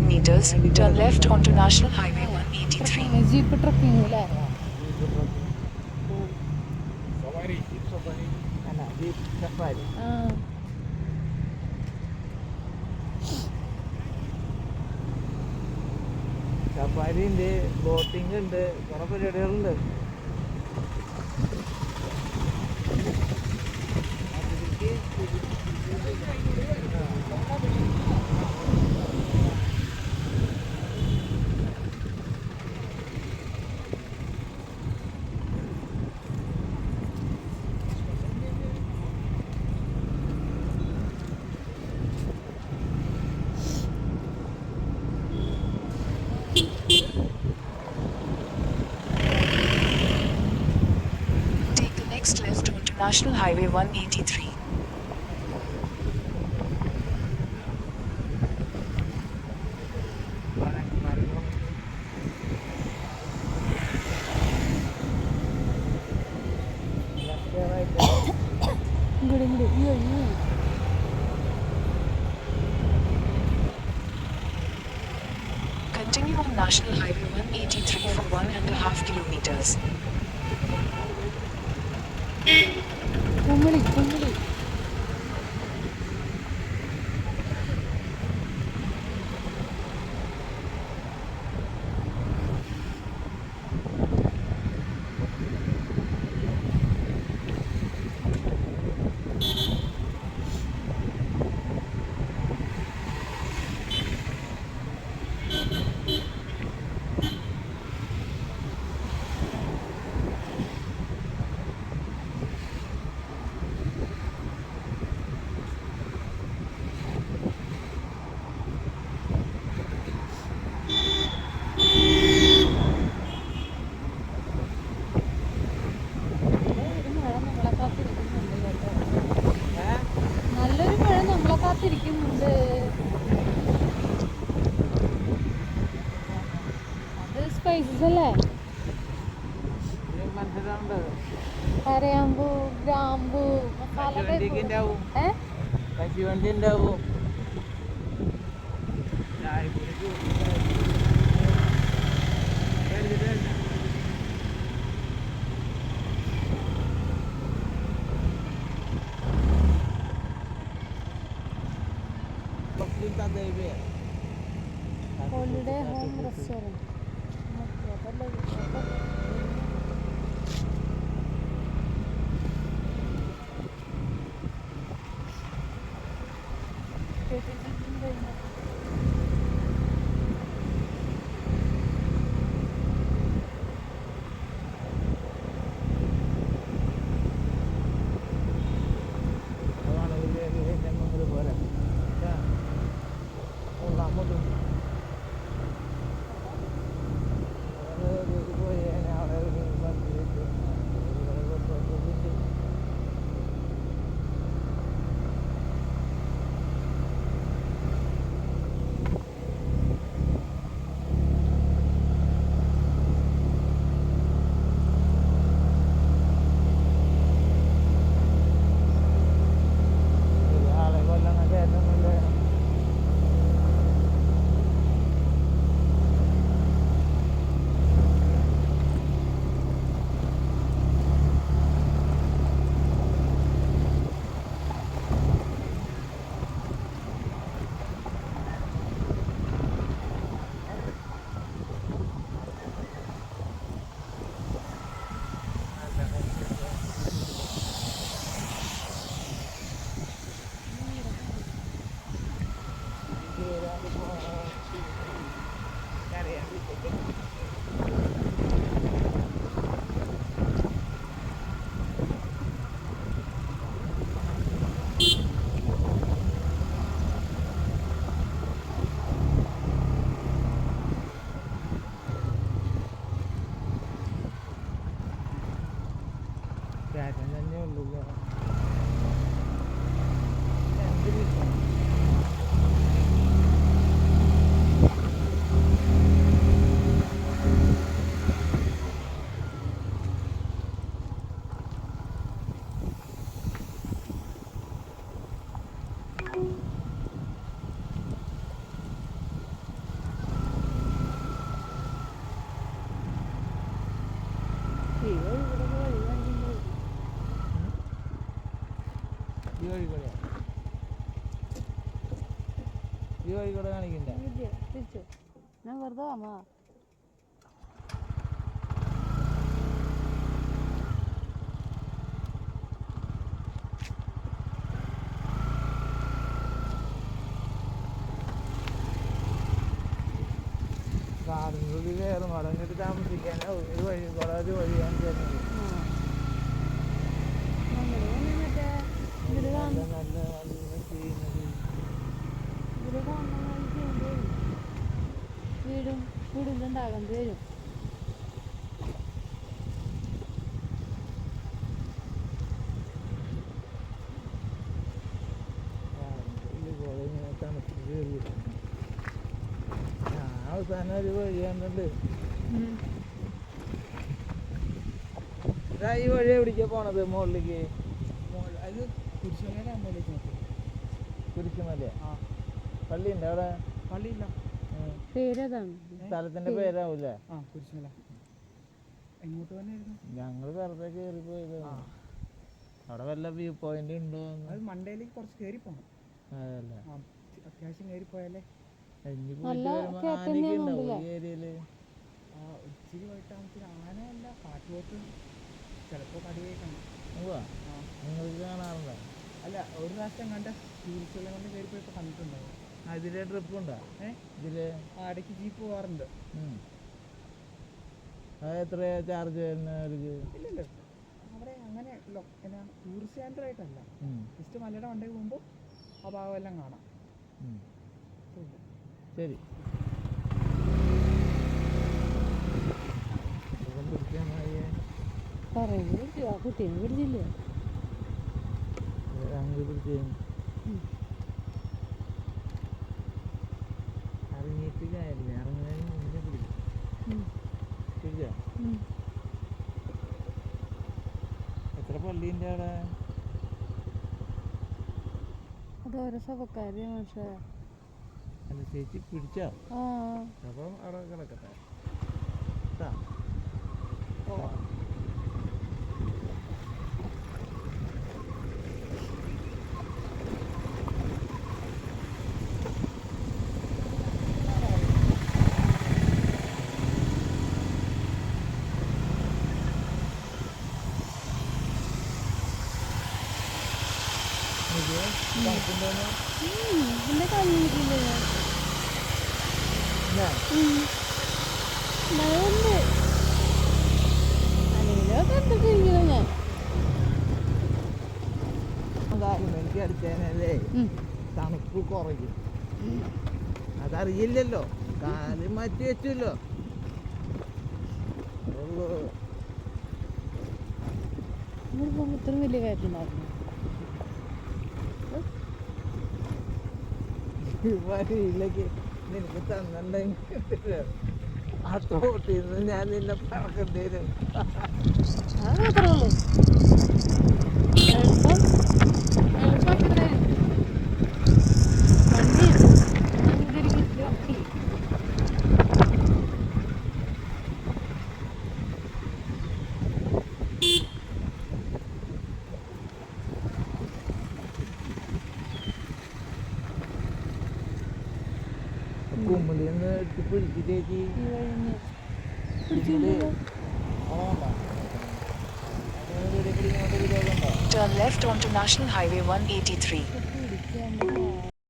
meters, turn left onto National Highway 183. Jeep trekking അല്ലേ അല്ല jeep safari ഉണ്ട് boating ഉണ്ട് കുറെ പരിപാടികളുണ്ട് Take next left onto National Highway 183. Continue on National Highway 183 for one and a half kilometers. 頑張れ頑張れ കരയാമ്പൂ ഗ്രാമ്പൂ കശുവണ്ടി ഉണ്ടാവും. Holiday home restaurant. അതാണ് Thank you. വഴി കൂടെ. ഈ വഴി കൂടെ തിരിച്ചു. ഞാൻ വെറുതെ കയറും. മടങ്ങിട്ട് താമസിക്കാൻ ഒരു വഴി കുറേ വഴിയാണ് തരുന്നത് വീടിലുണ്ടാകേണ്ടി വരും. അവസാനം ഒരു വഴി കണ്ടിട്ട് ഈ വഴി എവിടേക്കാ പോണത് മുകളിലേക്ക് അത് കുരിശുമല കുരിശുമല പള്ളിയുണ്ട് അവിടെ പള്ളിയില്ല സ്ഥലത്തിന്റെ പേരാവൂലേ? ഞങ്ങൾ വെറുതെ കേറി പോയത്. അവിടെ വല്ല വ്യൂ പോയിന്റ് ഉണ്ടോ അത് മണ്ടയിലേക്ക് കുറച്ച് കേറി പോണം. അത്യാവശ്യം കേറി പോയാലേ. ഇനി നല്ല പോയിട്ട് വരുമ്പോ ആനയൊക്കെ ഉണ്ടാവും ഈ ഏരിയയിൽ? ആ ഇച്ചിരി പോയിട്ടാകുമ്പോൾ ആനയല്ല കാട്ടുപോത്ത് ചിലപ്പോൾ കടുവയെ കാണും ഉവ്വ. നിങ്ങൾക്ക് കാണാറുണ്ടോ? അല്ല ഒരു പ്രാവശ്യം കണ്ട ടൂറിസ്റ്റുകളെ കൊണ്ട് കയറി പോയപ്പോൾ കണ്ടിട്ടുണ്ടാവും ആ, ഇതിലെ? ട്രിപ്പ് ഉണ്ടോ ഇതിലെ ഇടയ്ക്ക് ജീപ്പ് പോകാറുണ്ട്. അത് എത്രയാ ചാർജ് ഇല്ലല്ലോ. അവിടെ അങ്ങനെ എന്നാ ടൂറിസ്റ്റ് സെന്റർ ആയിട്ടല്ല. ജസ്റ്റ് മലയുടെ മണ്ടയിൽ പോകുമ്പോൾ ആ ഭാഗമെല്ലാം കാണാം. ശരി. പറയുന്നത് ആ കുട്ടീനെ പിടിച്ചില്ലേ അങ്ങ് പിടിച്ച് കാര്യമില്ല ഇറങ്ങുന്നതിന് മുന്നേ പിടിക്കും പിടിച്ചോ എത്ര പള്ളിന്റെ അവിടെ അത് ഓരോ സഭക്കാര് പക്ഷേ. അല്ല ചേച്ചി പിടിച്ചോ? അപ്പം അവിടെ കിടക്കട്ടെ. ട്ടാ. മഴയുണ്ട് ഞാൻ എനിക്ക് അടിച്ചേനല്ലേ. തണുപ്പ് കുറയും. അതറിയില്ലല്ലോ. കാൽ മാറ്റി വെച്ചല്ലോ. ഇത്രയും വലിയ കയറ്റുണ്ടായിരുന്നു വഴിയിലേക്ക് നിനക്ക് തന്നിട്ടുണ്ടെങ്കിൽ ആ തോട്ടിൽ നിന്ന് ഞാൻ നിന്നെ പറക്കേണ്ടി വരും. ഇവിടെ ഇവിടെ ഇങ്ങോട്ട് വിരോധമുണ്ടോ Turn left onto National Highway 183.